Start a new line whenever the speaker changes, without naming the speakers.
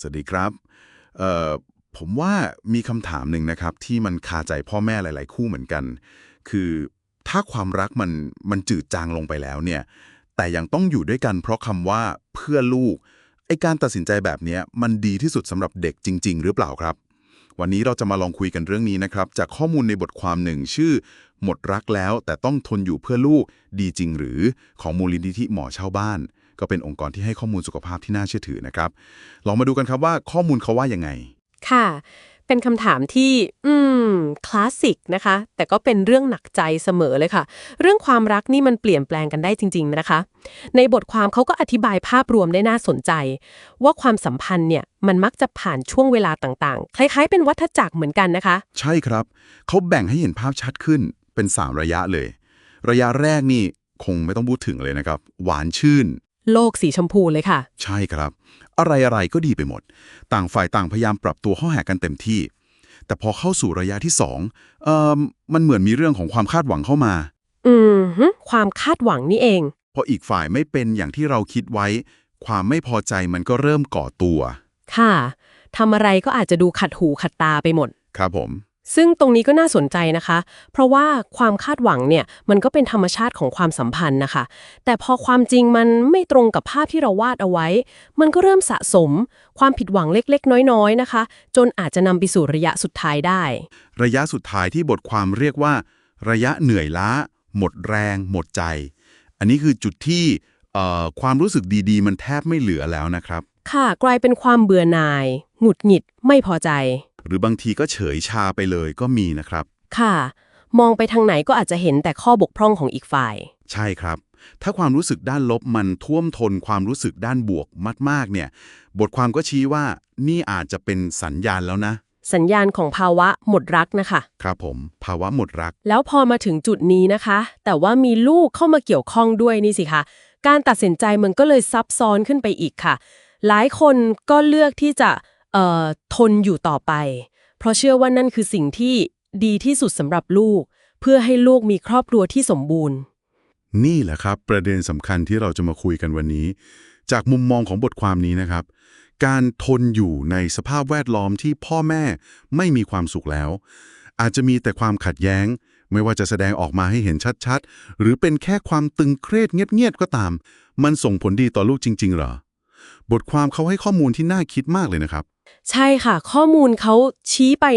สวัสดีครับเอ่อผมว่ามีคำถามหนึ่งนะครับ ที่มันคาใจพ่อแม่หลาย ๆ คู่เหมือนกัน คือถ้าความรักมันมันจืดจางลงไปแล้วเนี่ย แต่ยังต้องอยู่ด้วยกันเพราะคำว่าเพื่อลูกไอการตัดสินใจแบบนี้มันดีที่สุดสำหรับเด็กจริง ๆ หรือเปล่าครับ วันนี้เราจะมาลองคุยกันเรื่องนี้นะครับ จากข้อมูลในบทความหนึ่งชื่อ หมดรักแล้วแต่ต้องทนอยู่เพื่อลูกดีจริงหรือของมูลนิธิหมอเช่าบ้าน ก็เป็นองค์กรที่ให้ข้อมูลสุขภาพที่น่าเชื่อถือนะครับ ลองมาดูกันครับว่าข้อมูลเขาว่ายังไง
ค่ะ เป็นคำถามที่ อืม คลาสสิกนะคะ แต่ก็เป็นเรื่องหนักใจเสมอเลยค่ะ เรื่องความรักนี่มันเปลี่ยนแปลงกันได้จริง ๆ นะคะ ในบทความเขาก็อธิบายภาพรวมได้น่าสนใจ ว่าความสัมพันธ์เนี่ยมันมักจะผ่านช่วงเวลาต่างๆ คล้าย ๆ เป็นวัฏจักรเหมือนกันนะคะ
ใช่ครับ เขาแบ่งให้เห็นภาพชัดขึ้นเป็น 3 ระยะเลย ระยะแรกนี่คงไม่ต้องพูดถึงเลยนะครับ หวานชื่น
โลกสีชมพูเลยค่ะ
ใช่ครับ อะไรอะไรก็ดีไปหมด ต่างฝ่ายต่างพยายามปรับตัวเข้าหากันเต็มที่ แต่พอเข้าสู่ระยะที่สองเอ่อมันเหมือนมีเรื่องของความคาดหวังเข้ามา
อืมฮึความคาดหวังนี่เอง
พออีกฝ่ายไม่เป็นอย่างที่เราคิดไว้ ความไม่พอใจมันก็เริ่มก่อตัว
ค่ะทำอะไรก็อาจจะดูขัดหูขัดตาไปหมด
ครับผม
ซึ่งตรงนี้ก็น่าสนใจนะคะ เพราะว่าความคาดหวังเนี่ยมันก็เป็นธรรมชาติของความสัมพันธ์นะคะ แต่พอความจริงมันไม่ตรงกับภาพที่เราวาดเอาไว้ มันก็เริ่มสะสม ความผิดหวังเล็กๆ น้อยๆนะคะ จนอาจจะนำไปสู่ระยะสุดท้ายได้
ระยะสุดท้ายที่บทความเรียกว่า ระยะเหนื่อยล้า หมดแรง หมดใจ อันนี้คือจุดที่เอ่อความรู้สึกดีๆ มันแทบไม่เหลือแล้วนะครับ
ค่ะกลายเป็นความเบื่อหน่าย หงุดหงิดไม่พอใจ
หรือบางทีก็เฉยชาไปเลยก็มีนะครับ
ค่ะ มองไปทางไหนก็อาจจะเห็นแต่ข้อบกพร่องของอีกฝ่าย
ใช่ครับ ถ้าความรู้สึกด้านลบมันท่วมทนความรู้สึกด้านบวกมาก ๆ เนี่ย บทความก็ชี้ว่านี่อาจจะเป็นสัญญาณแล้วนะ
สัญญาณของภาวะหมดรักนะคะ
ครับผม ภาวะหมดรัก
แล้วพอมาถึงจุดนี้นะคะ แต่ว่ามีลูกเข้ามาเกี่ยวข้องด้วยนี่สิคะ การตัดสินใจมันก็เลยซับซ้อนขึ้นไปอีกค่ะ หลายคนก็เลือกที่จะเอ่อ ทนอยู่ต่อไป เพราะเชื่อว่านั่นคือสิ่งที่ดีที่สุดสำหรับลูก เพื่อให้ลูกมีครอบครัวที่สมบูรณ์
นี่แหละครับ ประเด็นสำคัญที่เราจะมาคุยกันวันนี้ จากมุมมองของบทความนี้นะครับ การทนอยู่ในสภาพแวดล้อมที่พ่อแม่ไม่มีความสุขแล้ว อาจจะมีแต่ความขัดแย้ง ไม่ว่าจะแสดงออกมาให้เห็นชัดๆ หรือเป็นแค่ความตึงเครียดเงียบๆก็ตาม มันส่งผลดีต่อลูกจริง ๆ เหรอ บทความเขาให้ข้อมูลที่น่าคิดมากเลยนะครับ
ใช่ค่ะ ข้อมูลเขาชี้ไป